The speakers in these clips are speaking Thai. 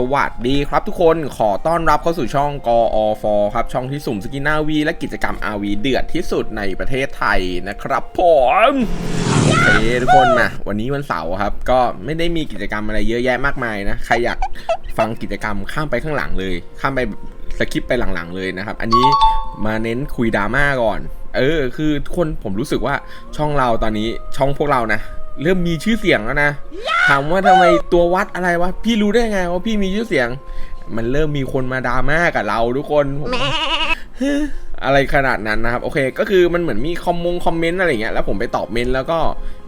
สวัสดีครับทุกคนขอต้อนรับเข้าสู่ช่องกอฟครับ ช่องที่สุ่มสกินนาวี และกิจกรรม RV เดือดที่สุดในประเทศไทยนะครับผมโอเคทุกคนมาวันนี้วันเสาร์ครับ ก็ไม่ได้มีกิจกรรมอะไรเยอะแยะมากมายนะ ใครอยากฟังกิจกรรมข้ามไปข้างหลังเลย ข้ามไปสคิปไปหลังๆเลยนะครับ อันนี้มาเน้นคุยดราม่าก่อน เออ คือทุกคนผมรู้สึกว่าช่องเราตอนนี้ช่องพวกเรานะเริ่มมีชื่อเสียงแล้วนะ ถามว่าทำไมตัววัดอะไรวะ พี่รู้ได้ไงว่าพี่มีชื่อเสียง มันเริ่มมีคนมาดราม่ากับเราทุกคนผมเฮ้ยอะไรขนาดนั้นนะครับ โอเค ก็คือมันเหมือนมีคอมมงคอมเมนต์อะไรอย่างเงี้ยแล้วผมไปตอบเมนต์แล้วก็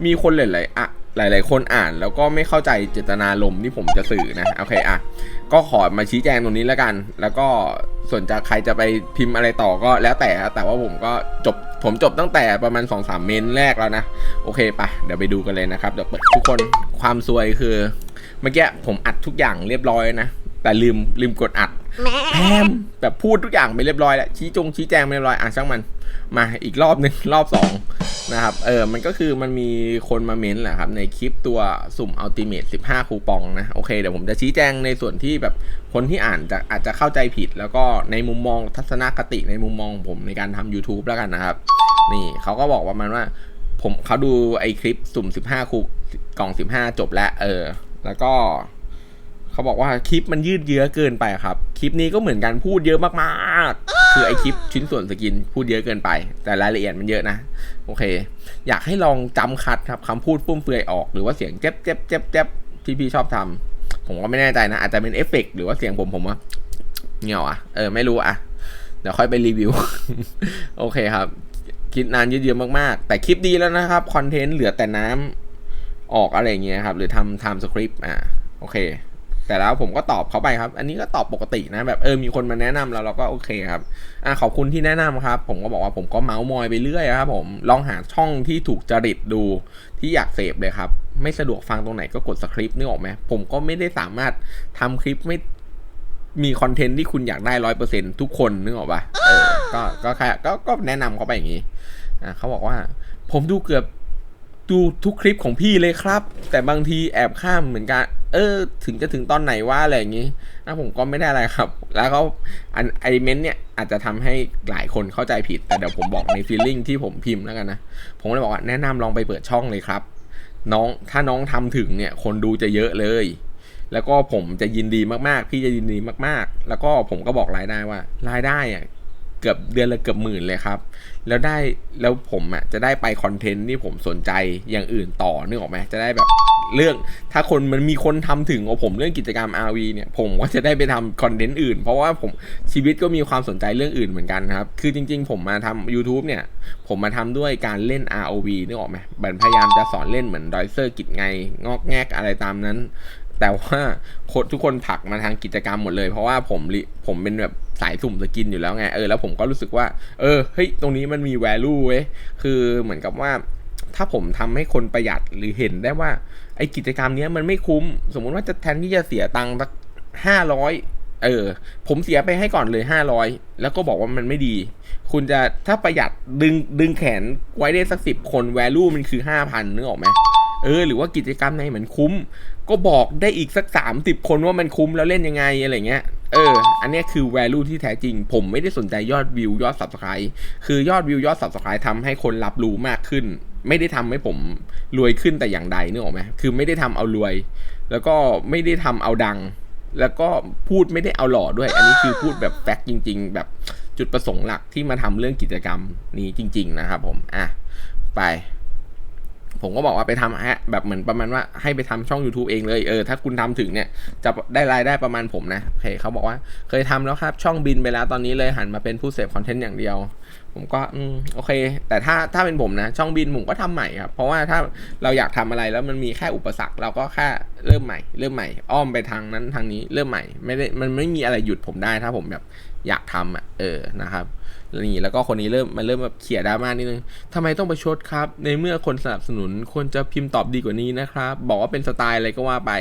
มีคนหลายๆอะ หลายๆ คนอ่านแล้วก็ไม่เข้าใจเจตนารมณ์ที่ผมจะสื่อนะโอเคอะก็ขอมาชี้แจงตรงนี้แล้วกัน แล้วก็ส่วนจะใครจะไปพิมพ์อะไรต่อก็แล้วแต่แต่ว่าผมก็จบผมจบตั้งแต่ประมาณ2อสามเมนแรกแล้วนะ โอเคปะเดี๋ยวไปดูกันเลยนะครับเดี๋ยวเปิดทุกคนความซวยคือ เมื่อกี้ผมอัดทุกอย่างเรียบร้อยนะ แต่ลืมลืมกดอัด แพมแบบพูดทุกอย่างไปเรียบร้อยแล้วชี้จงชี้แจงไปเรียบร้อยอะช่างมันมาอีกรอบหนึ่งรอบสองนะครับเออมันก็คือมันมีคนมาเม้นแหละครับในคลิปตัวสุ่มอัลติเมท15 คูปองนะโอเคเดี๋ยวผมจะชี้แจงในส่วนที่แบบคนที่อ่านจะอาจจะเข้าใจผิด แล้วก็ในมุมมองทัศนคติในมุมมองของผมในการทำ YouTube แล้วกันนะครับ นี่เขาก็บอกประมาณว่าผมเขาดูไอคลิปสุ่ม 15 คูกล่อง 15 จบแล้วเออ แล้วก็ เขาบอกว่าคลิปมันยืดเยื้อเกินไปครับ คลิปนี้ก็เหมือนกันพูดเยอะมากๆ คือไอคลิปชิ้นส่วนสกินพูดเยอะเกินไป แต่รายละเอียดมันเยอะนะ โอเค อยากให้ลองจำคัดครับคำพูดฟุ่มเฟือยออกหรือว่าเสียงเจ็บเจ็บเจ็บเจ็บที่พี่ชอบทำผมก็ไม่แน่ใจนะ อาจจะเป็นเอฟเฟกต์หรือว่าเสียงผมผมว่าเงี้ยวอะเออไม่รู้อะเดี๋ยวค่อยไปรีวิว โอเคครับ คิดนานเยื้อมากๆ แต่คลิปดีแล้วนะครับ คอนเทนต์เหลือแต่น้ำออกอะไรเงี้ยครับ หรือทำไทำสคริปต์อ่าโอเค แต่แล้วผมก็ตอบเขาไปครับ อันนี้ก็ตอบปกตินะแบบเออมีคนมาแนะนำเราเราก็โอเคครับอะขอบคุณที่แนะนำครับ ผมก็บอกว่าผมก็เมาส์มอยไปเรื่อยครับผมลองหาช่องที่ถูกจริตดูที่อยากเสพเลยครับ ไม่สะดวกฟังตรงไหนก็กดสคริปต์นึกออกไหมผมก็ไม่ได้สามารถทำคลิปไม่มีคอนเทนต์ที่คุณอยากได้ร้อยเปอร์เซ็นทุกคนนึกออกปะเออก็ก็แค่ก็ก็แนะนำเขาไปอย่างนี้อะเขาบอกว่า ผมดูเกือบ ดูทุกคลิปของพี่เลยครับ แต่บางทีแอบข้ามเหมือนกัน เออ ถึงจะถึงตอนไหนว่าอะไรอย่างนี้นะผมก็ไม่ได้อะไรครับ แล้วเขาอันไอเมนต์เนี่ยอาจจะทำให้หลายคนเข้าใจผิด แต่เดี๋ยวผมบอกในฟีลลิ่งที่ผมพิมพ์แล้วกันนะ ผมเลยบอกว่าแนะนำลองไปเปิดช่องเลยครับ น้องถ้าน้องทำถึงเนี่ยคนดูจะเยอะเลย แล้วก็ผมจะยินดีมากๆ พี่จะยินดีมากๆ แล้วก็ผมก็บอกรายได้ว่ารายได้อะ เกือบเดือนละเกือบหมื่นเลยครับ แล้วได้แล้วผมอะจะได้ไปคอนเทนต์ที่ผมสนใจอย่างอื่นต่อนึกออกไหมจะได้แบบเรื่อง ถ้าคนมันมีคนทำถึงกว่าผมเรื่องกิจกรรม RV เนี่ย ผมก็จะได้ไปทำคอนเทนต์อื่น เพราะว่าผมชีวิตก็มีความสนใจเรื่องอื่นเหมือนกันครับ คือจริง ๆ ผมมาทำ YouTube เนี่ย ผมมาทำด้วยการเล่น ROV นึกออกไหมบันพยายามจะสอนเล่นเหมือนดอยเซอร์กิจไง งอกแงกอะไรตามนั้น แต่ว่าทุกคนผลักมาทางกิจกรรมหมดเลย เพราะว่าผมริผมเป็นแบบสายสุ่มสกินอยู่แล้วไงเออแล้วผมก็รู้สึกว่า เออเฮ้ยตรงนี้มันมี value เว้ยคือเหมือนกับว่าถ้าผมทำให้คนประหยัดหรือเห็นได้ว่าไอ้กิจกรรมเนี้ยมันไม่คุ้ม สมมุติว่าจะแทนที่จะเสียตังค์สักห้าร้อยเออ ผมเสียไปให้ก่อนเลยห้าร้อยแล้วก็บอกว่ามันไม่ดี คุณจะถ้าประหยัดดึงดึงแขนไว้ได้สักสิบคน value มันคือห้าพันนึกออกไหม เออหรือว่ากิจกรรมไหนเหมือนคุ้ม ก็บอกได้อีกสักสามสิบคนว่ามันคุ้มแล้วเล่นยังไงอะไรเงี้ยเออ อันนี้คือ value ที่แท้จริง ผมไม่ได้สนใจยอดวิวยอด subscribe คือยอดวิวยอด subscribe ทำให้คนรับรู้มากขึ้น ไม่ได้ทำให้ผมรวยขึ้นแต่อย่างใดนึกออกไหมคือไม่ได้ทำเอารวย แล้วก็ไม่ได้ทำเอาดัง แล้วก็พูดไม่ได้เอาหล่อด้วย อันนี้คือพูดแบบแฟกต์จริง ๆ แบบจุดประสงค์หลักที่มาทำเรื่องกิจกรรมนี้จริง ๆ นะครับผม อะ ไป ผมก็บอกว่าไปทำฮะแบบเหมือนประมาณว่าให้ไปทำช่อง YouTube เองเลยเออถ้าคุณทำถึงเนี่ยจะได้รายได้ประมาณผมนะโอเคเขาบอกว่าเคยทำแล้วครับ ช่องบินไปแล้วตอนนี้เลยหันมาเป็นผู้เสพคอนเทนต์อย่างเดียว ผมก็อืมโอเค แต่ถ้าถ้าเป็นผมนะ ช่องบินผมก็ทำใหม่ครับเพราะว่าถ้าเราอยากทำอะไรแล้วมันมีแค่อุปสรรคเราก็แค่เริ่มใหม่ เริ่มใหม่ อ้อมไปทางนั้นทางนี้เริ่มใหม่ไม่ได้มันไม่มีอะไรหยุดผมได้ถ้าผมแบบ อยากทำอะเออนะครับนี่แล้วก็คนนี้เริ่มมันเริ่มแบบเขี่ยดราม่านิดนึงทำไมต้องไปชดครับ ในเมื่อคนสนับสนุนควรจะพิมพ์ตอบดีกว่านี้นะครับ บอกว่าเป็นสไตล์อะไรก็ว่าไป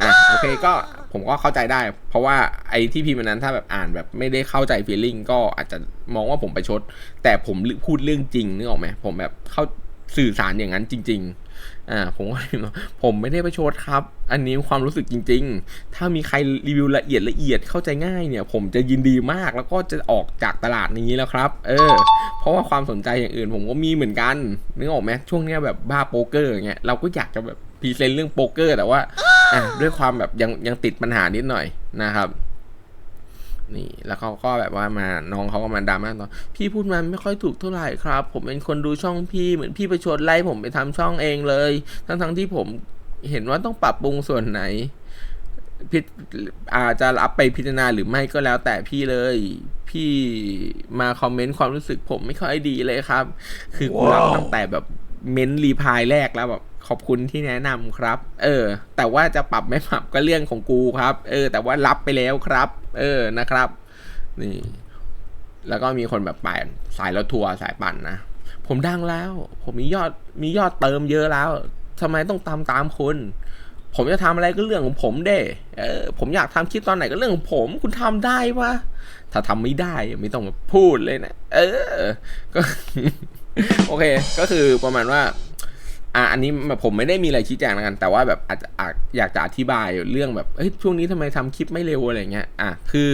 อะโอเคก็ผมก็เข้าใจได้ เพราะว่าไอ้ที่พิมพ์อันนั้นถ้าแบบอ่านแบบไม่ได้เข้าใจฟีลลิ่งก็อาจจะมองว่าผมไปชด แต่ผมพูดเรื่องจริงนึกออกไหมผมแบบเข้าสื่อสารอย่างนั้นจริง ๆ อ่าผมก็พิมพ์ผมไม่ได้ประชดครับ อันนี้ความรู้สึกจริง ๆ ถ้ามีใครรีวิวละเอียดละเอียดเข้าใจง่ายเนี่ย ผมจะยินดีมากแล้วก็จะออกจากตลาดนี้แล้วครับ เออ เพราะว่าความสนใจอย่างอื่น ผมก็มีเหมือนกันนึกออกไหมช่วงเนี้ยแบบบ้าโป๊กเกอร์อย่างเงี้ยเราก็อยากจะแบบพรีเซนต์เรื่องโป๊กเกอร์แต่ว่าอะด้วยความแบบยังยังติดปัญหานิดหน่อยนะครับ นี่แล้วเขาก็แบบว่ามาน้องเขาก็มาดราม่าตอนพี่พูดมันไม่ค่อยถูกเท่าไหร่ครับ ผมเป็นคนดูช่องพี่เหมือนพี่ประชดไล่ผมไปทำช่องเองเลย ทั้งทั้งๆที่ผมเห็นว่าต้องปรับปรุงส่วนไหนพิจอาจจะรับไปพิจารณาหรือไม่ก็แล้วแต่พี่เลย พี่มาคอมเมนต์ความรู้สึกผมไม่ค่อยดีเลยครับ คือกูรับตั้งแต่แบบ เม้นรีพายแรกแล้วแบบขอบคุณที่แนะนำครับ เออ แต่ว่าจะปรับไม่ปรับก็เรื่องของกูครับ เออ แต่ว่ารับไปแล้วครับ เออนะครับ นี่ แล้วก็มีคนแบบปั่นสายรถทัวร์สายปั่นนะผมดังแล้ว ผมมียอดมียอดเติมเยอะแล้วทำไมต้องตามตามคุณผมจะทำอะไรก็เรื่องของผมเด้เออ ผมอยากทำคลิปตอนไหนก็เรื่องของผม คุณทำได้ปะถ้าทำไม่ได้ไม่ต้องมาพูดเลยนะ เออ ก็ โอเค ก็คือประมาณว่า อะอันนี้ผมไม่ได้มีอะไรชี้แจงแล้วกัน แต่ว่าแบบอาจจะอาจอยากจะอธิบายเรื่องแบบเอ้ยช่วงนี้ทำไมทำคลิปไม่เร็วอะไรเงี้ยอะคือ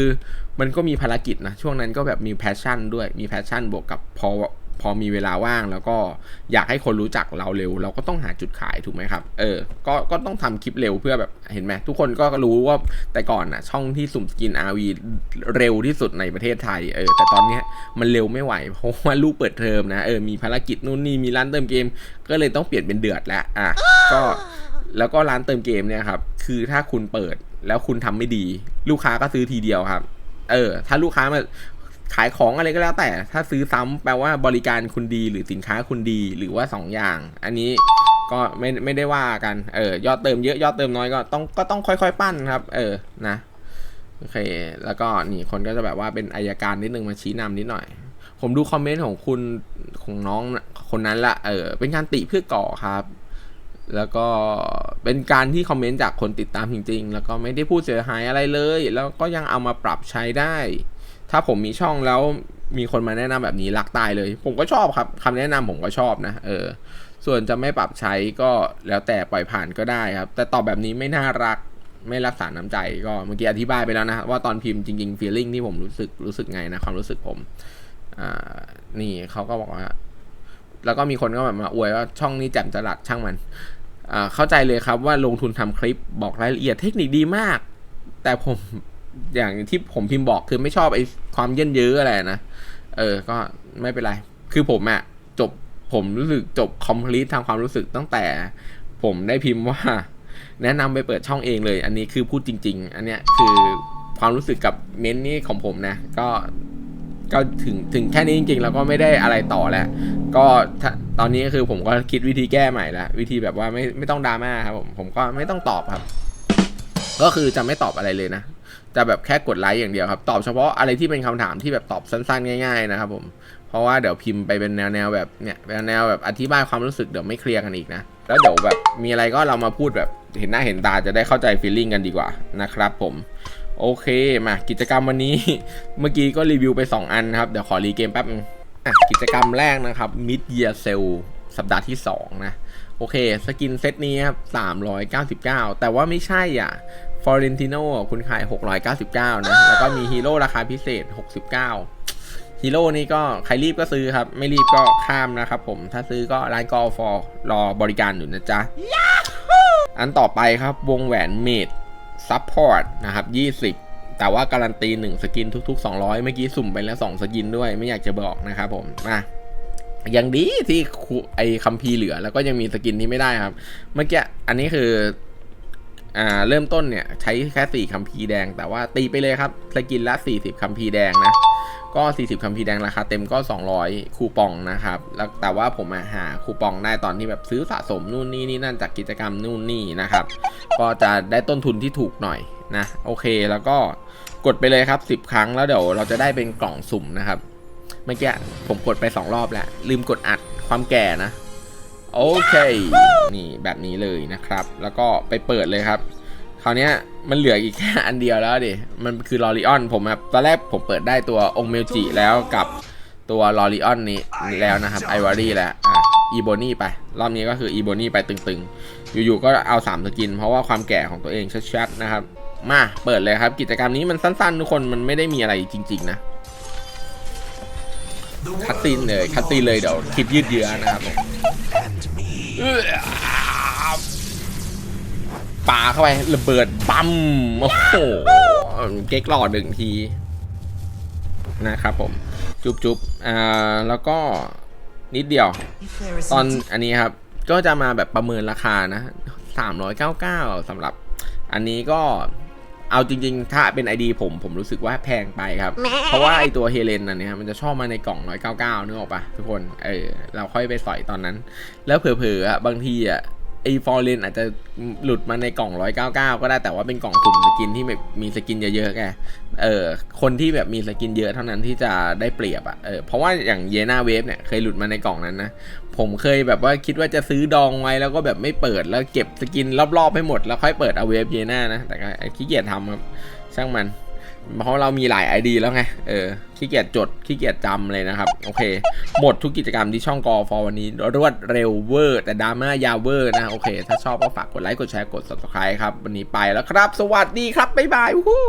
มันก็มีภารกิจนะ ช่วงนั้นก็แบบมีแพชชั่นด้วยมีแพชชั่นบวกกับพอ พอมีเวลาว่างแล้วก็อยากให้คนรู้จักเราเร็ว เราก็ต้องหาจุดขายถูกไหมครับ เออ ก็ก็ต้องทำคลิปเร็วเพื่อแบบเห็นไหมทุกคนก็รู้ว่าแต่ก่อนนะช่องที่สุ่มสกิน RV เร็วที่สุดในประเทศไทยเออแต่ตอนนี้มันเร็วไม่ไหว เพราะว่าลูกเปิดเทอมนะเออมีภารกิจนู่นนี่มีร้านเติมเกม ก็เลยต้องเปลี่ยนเป็นเดือดแล้วอะก็แล้วก็ร้านเติมเกมเนี่ยครับคือถ้าคุณเปิดแล้วคุณทำไม่ดี ลูกค้าก็ซื้อทีเดียวครับ เออ ถ้าลูกค้ามา ขายของอะไรก็แล้วแต่ ถ้าซื้อซ้ำแปลว่าบริการคุณดีหรือสินค้าคุณดีหรือว่าสองอย่าง อันนี้ก็ไม่ไม่ได้ว่ากัน เออยอดเติมเยอะยอดเติมน้อยก็ต้องก็ต้องค่อยๆ ปั้นครับ เออนะโอเค แล้วก็นี่คนก็จะแบบว่าเป็นอายการนิดนึงมาชี้นำนิดหน่อย ผมดูคอมเมนต์ของคุณของน้องคนนั้นละเออเป็นการติเพื่อก่อครับ แล้วก็เป็นการที่คอมเมนต์จากคนติดตามจริง ๆ แล้วก็ไม่ได้พูดเสียหายอะไรเลย แล้วก็ยังเอามาปรับใช้ได้ ถ้าผมมีช่องแล้วมีคนมาแนะนำแบบนี้รักตายเลย ผมก็ชอบครับคำแนะนำผมก็ชอบนะ เออ ส่วนจะไม่ปรับใช้ก็แล้วแต่ปล่อยผ่านก็ได้ครับ แต่ตอบแบบนี้ไม่น่ารักไม่รักษาน้ำใจก็เมื่อกี้อธิบายไปแล้วนะว่าตอนพิมพ์จริงๆ feeling ที่ผมรู้สึกรู้สึกไงนะความรู้สึกผม อ่า นี่เขาก็บอกว่า แล้วก็มีคนก็แบบมาอวยว่าช่องนี้แจ่มจรัสช่างมัน อ่าเข้าใจเลยครับว่าลงทุนทำคลิปบอกรายละเอียดเทคนิคดีมาก แต่ผม อย่างที่ผมพิมพ์บอกคือไม่ชอบไอ้ความเยินเยอะออะไรนะ เออ ก็ไม่เป็นไร คือผมอะจบผมรู้สึกจบคอมพลีททางความรู้สึกตั้งแต่ ผมได้พิมพ์ว่า แนะนำไปเปิดช่องเองเลย อันนี้คือพูดจริง ๆ อันเนี้ยคือความรู้สึกกับเม้นนี่ของผมนะ ก็ก็ถึงถึงแค่นี้จริง ๆ แล้วก็ไม่ได้อะไรต่อแล้ว ก็ตอนนี้ก็คือผมก็คิดวิธีแก้ใหม่แล้ววิธีแบบว่าไม่ไม่ต้องดราม่าครับผมผมก็ไม่ต้องตอบครับ ก็คือจะไม่ตอบอะไรเลยนะ จะแบบแค่กดไลค์อย่างเดียวครับ ตอบเฉพาะอะไรที่เป็นคำถามที่แบบตอบสั้น ๆ ง่าย ๆ นะครับผมเพราะว่าเดี๋ยวพิมพ์ไปเป็นแนวๆแบบเนี่ยเป็นแนวแบบอธิบายความรู้สึกเดี๋ยวไม่เคลียร์กันอีกนะ แล้วเดี๋ยวแบบมีอะไรก็เรามาพูดแบบเห็นหน้าเห็นตาจะได้เข้าใจฟีลลิ่งกันดีกว่านะครับผมโอเคมากิจกรรมวันนี้ เมื่อกี้ก็รีวิวไป 2 อันครับ เดี๋ยวขอรีเกมแป๊บอะกิจกรรมแรกนะครับ Mid Year Sale สัปดาห์ที่ 2 นะ โอเค สกินเซตนี้ครับ 399 แต่ว่าไม่ใช่อะ ฟอร์เรนติโนคุณขาย 699 นะ แล้วก็มีฮีโร่ราคาพิเศษ 69 ฮีโร่นี่ก็ใครรีบก็ซื้อครับ ไม่รีบก็ข้ามนะครับผม ถ้าซื้อก็ร้านกอฟอรอบริการอยู่นะจ๊ะ อันต่อไปครับวงแหวนเมดซัพพอร์ตนะครับ 20แต่ว่าการันตี 1 สกินทุก ๆ 200 เมื่อกี้สุ่มไปแล้ว 2 สกินด้วยไม่อยากจะบอกนะครับผมมายังดีที่คุไอคัมพีร์เหลือแล้วก็ยังมีสกินที่ไม่ได้ครับ เมื่อกี้อันนี้คือ อ่าเริ่มต้นเนี่ยใช้แค่ 4คัมพีร์แดง แต่ว่าตีไปเลยครับสกินละ 40คัมพีร์แดงนะก็ 40คัมพีร์แดงราคาเต็มก็ 200 คูปองนะครับแล้วแต่ว่าผมมาหาคูปองได้ตอนที่แบบซื้อสะสมนู่นนี่นี่นั่นจากกิจกรรมนู่นนี่นะครับ ก็จะได้ต้นทุนที่ถูกหน่อยนะโอเคแล้วก็กดไปเลยครับ 10 ครั้งแล้วเดี๋ยวเราจะได้เป็นกล่องสุ่มนะครับเมื่อกี้ผมกดไป 2 รอบแล้วลืมกดอัดความแก่นะ โอเค นี่แบบนี้เลยนะครับ แล้วก็ไปเปิดเลยครับคราวเนี้ยมันเหลืออีกแค่อันเดียวแล้วดิ มันคือลอริออนผมแบบตอนแรกผมเปิดได้ตัวองเมลจิแล้วกับตัวลอริออนนี้แล้วนะครับไอวารีแล้วอะอีโบนี่ไป รอบนี้ก็คืออีโบนี่ไปตึงๆ อยู่ๆก็เอา3สกิน เพราะว่าความแก่ของตัวเองชัดๆนะครับ มาเปิดเลยครับกิจกรรมนี้มันสั้นๆ ทุกคนมันไม่ได้มีอะไรจริง ๆ นะคัดซีนเลยคัดซีนเลยเดี๋ยวคลิปยืดเยื้อนะครับผมเอื้อ ปาเข้าไประเบิดปั๊มโอ้โหเก๊กหลอดหนึ่งที นะครับผม จุบจุบอ่าแล้วก็นิดเดียว ตอนอันนี้ครับ ก็จะมาแบบประเมินราคานะ 399สำหรับ อันนี้ก็ เอาจริงๆ ถ้าเป็น ID ผมผมรู้สึกว่าแพงไปครับ เพราะว่าไอตัวเฮเลนอันเนี้ยมันจะชอบมาในกล่อง199นึกออกปะทุกคน เออ เราค่อยไปสอยตอนนั้น แล้วเผลอๆอะบางทีอะ ไอฟอร์เรนอาจจะหลุดมาในกล่อง 199 ก็ได้แต่ว่าเป็นกล่องสุ่มสกินที่แบบมีสกินเยอะๆไงเออคนที่แบบมีสกินเยอะเท่านั้นที่จะได้เปรียบอะเออเพราะว่าอย่างเยนาเวฟเนี่ยเคยหลุดมาในกล่องนั้นนะผมเคยแบบว่าคิดว่าจะซื้อดองไว้แล้วก็แบบไม่เปิดแล้วเก็บสกินรอบๆให้หมดแล้วค่อยเปิดเอาเวฟเยนานะแต่ก็ขี้เกียจทำครับช่างมัน เพราะเรามีหลาย ID แล้วไง เออ ขี้เกียจจด ขี้เกียจจำเลยนะครับ โอเค หมดทุกกิจกรรมที่ช่องกอฟอวันนี้ รวดเร็วเวอร์ แต่ดราม่ายาวเวอร์นะ โอเค ถ้าชอบก็ฝากกดไลค์ กดแชร์ กด subscribe ครับ วันนี้ไปแล้วครับ สวัสดีครับ บ๊ายบายวู้